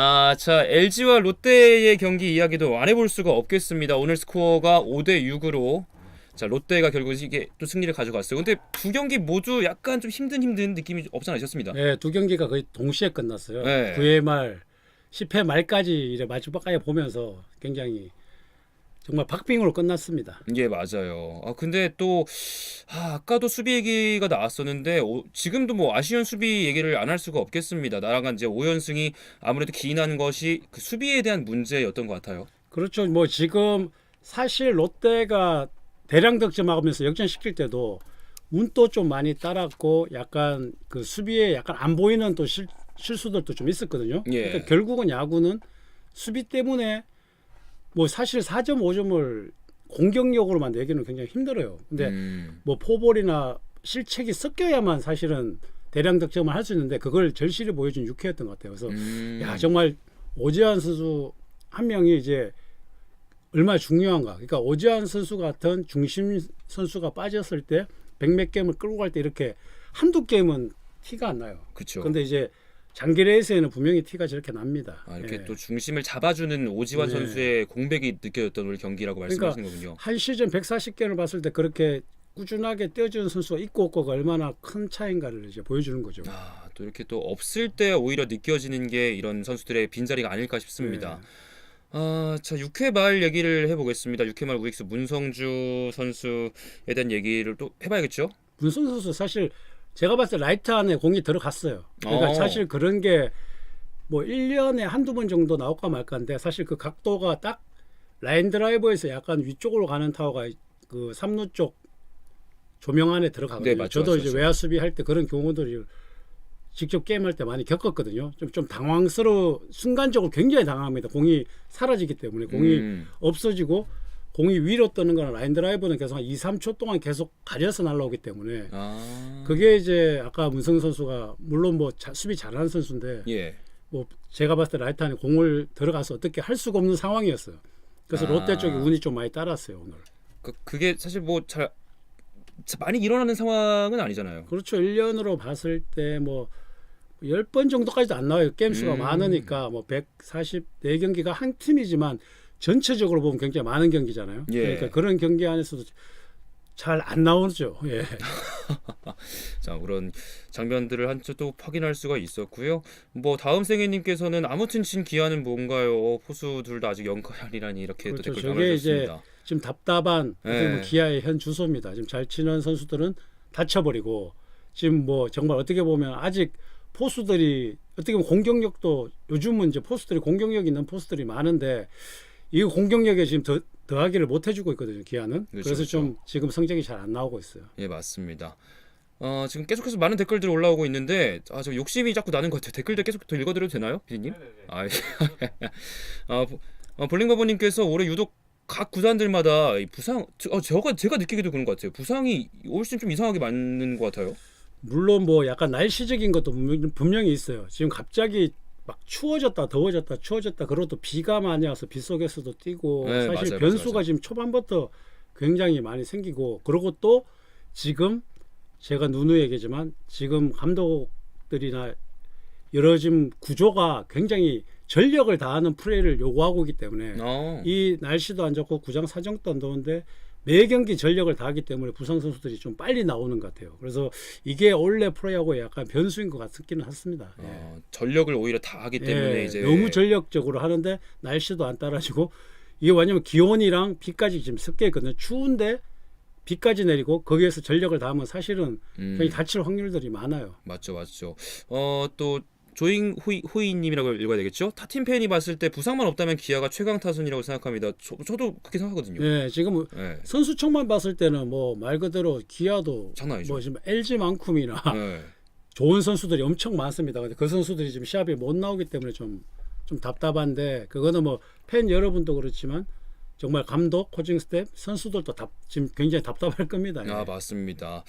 아, 자, LG와 롯데의 경기 이야기도 안 해볼 수가 없겠습니다. 오늘 스코어가 5대 6으로 자, 롯데가 결국 이게 또 승리를 가져갔어요. 근데 두 경기 모두 약간 좀 힘든 힘든 느낌이 없지 않으셨습니다. 네, 두 경기가 거의 동시에 끝났어요. 네. 9회 말, 10회 말까지 이제 마지막까지 보면서 굉장히 정말 박빙으로 끝났습니다. 예, 맞아요. 아, 근데 또 아, 아까도 수비 얘기가 나왔었는데 오- 지금도 뭐 아쉬운 수비 얘기를 안 할 수가 없겠습니다. 나랑은 이제 5연승이 아무래도 기인한 것이 그 수비에 대한 문제였던 것 같아요. 그렇죠. 뭐 지금 사실 롯데가 대량 득점하면서 역전시킬 때도 운도 좀 많이 따랐고 약간 그 수비에 약간 안 보이는 또 실, 실수들도 좀 있었거든요. 예. 그러니까 결국은 야구는 수비 때문에 뭐 사실 4점 5점을 공격력으로만 내기는 굉장히 힘들어요. 근데 음, 뭐 포볼이나 실책이 섞여야만 사실은 대량 득점을 할 수 있는데 그걸 절실히 보여준 6회였던 것 같아요. 그래서 음. 야 정말 오재환 선수 한 명이 이제 얼마나 중요한가. 그러니까 오재환 선수 같은 중심 선수가 빠졌을 때 백몇 게임을 끌고 갈 때 이렇게 한두 게임은 티가 안 나요. 그렇죠. 근데 이제 장기 레이스에는 분명히 티가 저렇게 납니다. 아, 이렇게 예. 또 중심을 잡아주는 오지환 네. 선수의 공백이 느껴졌던 오늘 경기라고 그러니까 말씀하신 거군요. 한 시즌 140게임을 봤을 때 그렇게 꾸준하게 뛰어주는 선수가 있고 없고가 얼마나 큰 차이인가를 이제 보여주는 거죠. 아, 또 이렇게 또 없을 때 오히려 느껴지는 게 이런 선수들의 빈자리가 아닐까 싶습니다. 네. 아, 자, 6회 말 얘기를 해보겠습니다. 6회 말 우익수 문성주 선수에 대한 얘기를 또 해봐야겠죠? 문선 선수 사실 제가 봤을 때 라이트 안에 공이 들어갔어요. 그러니까 어. 사실 그런 게 뭐 1년에 한두 번 정도 나올까 말까인데 사실 그 각도가 딱 라인 드라이버에서 약간 위쪽으로 가는 타워가 그 3루 쪽 조명 안에 들어가거든요. 네, 맞죠, 저도 맞죠, 이제 맞죠. 외야 수비할 때 그런 경우들을 직접 게임할 때 많이 겪었거든요. 좀, 좀 당황스러워 순간적으로 굉장히 당황합니다. 공이 사라지기 때문에 공이 음, 없어지고 공이 위로 떠는 거나 라인 드라이버는 계속 한 2, 3초 동안 계속 가려서 날라오기 때문에 아, 그게 이제 아까 문성 선수가 물론 뭐 자- 수비 잘하는 선수인데 예. 뭐 제가 봤을 때 라이트 안에 공을 들어가서 어떻게 할 수가 없는 상황이었어요. 그래서 아. 롯데 쪽이 운이 좀 많이 따랐어요 오늘. 그, 그게 사실 뭐잘 많이 일어나는 상황은 아니잖아요. 그렇죠. 1년으로 봤을 때 뭐 10번 정도까지도 안 나와요. 게임 수가 음. 많으니까 뭐 144경기가 한 팀이지만 전체적으로 보면 굉장히 많은 경기잖아요. 예. 그러니까 그런 경기 안에서도 잘 안 나오죠. 예. 자 그런 장면들을 한쪽 또 확인할 수가 있었고요. 뭐 다음 생애님께서는 아무튼 진 기아는 뭔가요? 포수들 다 아직 영가이라니 이렇게 그렇죠. 또 댓글 달아주셨습니다. 지금 답답한 예. 기아의 현 주소입니다. 지금 잘 치는 선수들은 다쳐버리고 지금 뭐 정말 어떻게 보면 아직 포수들이 어떻게 보면 공격력도 요즘은 이제 포수들이 공격력 있는 포수들이 많은데 이 공격력에 지금 더 더하기를 못 해주고 있거든요. 기아는 그렇죠, 그래서 좀 지금 성적이 잘 안 나오고 있어요. 예 맞습니다. 어, 지금 계속해서 많은 댓글들이 올라오고 있는데 아, 저 욕심이 자꾸 나는 것 같아요. 댓글들 계속 더 읽어드려도 되나요, 피디님? 아, 예. 아, 보- 어, 볼링버버님께서 올해 유독 각 구단들마다 이 부상, 저, 어, 제가 제가 느끼기도 그런 것 같아요. 부상이 올 시즌 좀 이상하게 많은 것 같아요. 물론 뭐 약간 날씨적인 것도 분명- 분명히 있어요. 지금 갑자기 막 추워졌다 더워졌다 추워졌다 그러고 또 비가 많이 와서 비 속에서도 뛰고 네, 사실 맞아요, 변수가 맞아요. 지금 초반부터 굉장히 많이 생기고 그리고 또 지금 제가 누누이 얘기지만 지금 감독들이나 여러 지금 구조가 굉장히 전력을 다하는 플레이를 요구하고 있기 때문에 어, 이 날씨도 안 좋고 구장 사정도 안 좋은데 매 경기 전력을 다하기 때문에 부상 선수들이 좀 빨리 나오는 것 같아요. 그래서 이게 원래 프로야구의 약간 변수인 것 같기는 했습니다. 예. 어, 전력을 오히려 다 하기 때문에 예, 이제 너무 전력적으로 하는데 날씨도 안 따라지고 이게 왜냐면 기온이랑 비까지 지금 섞여 있거든요. 추운데 비까지 내리고 거기에서 전력을 다하면 사실은 음, 다칠 확률들이 많아요. 맞죠, 맞죠. 어, 또 조잉 호이 호이님이라고 읽어야 되겠죠? 타팀 팬이 봤을 때 부상만 없다면 기아가 최강 타선이라고 생각합니다. 저, 저도 그렇게 생각하거든요. 예, 지금 예. 선수청만 봤을 때는 뭐 말 그대로 기아도 장난 아니죠. 뭐 지금 LG만큼이나 예. 좋은 선수들이 엄청 많습니다. 근데 그 선수들이 지금 시합에 못 나오기 때문에 좀, 좀 답답한데 그거는 뭐 팬 여러분도 그렇지만 정말 감독, 코칭 스텝, 선수들도 답, 지금 굉장히 답답할 겁니다. 예. 아 맞습니다.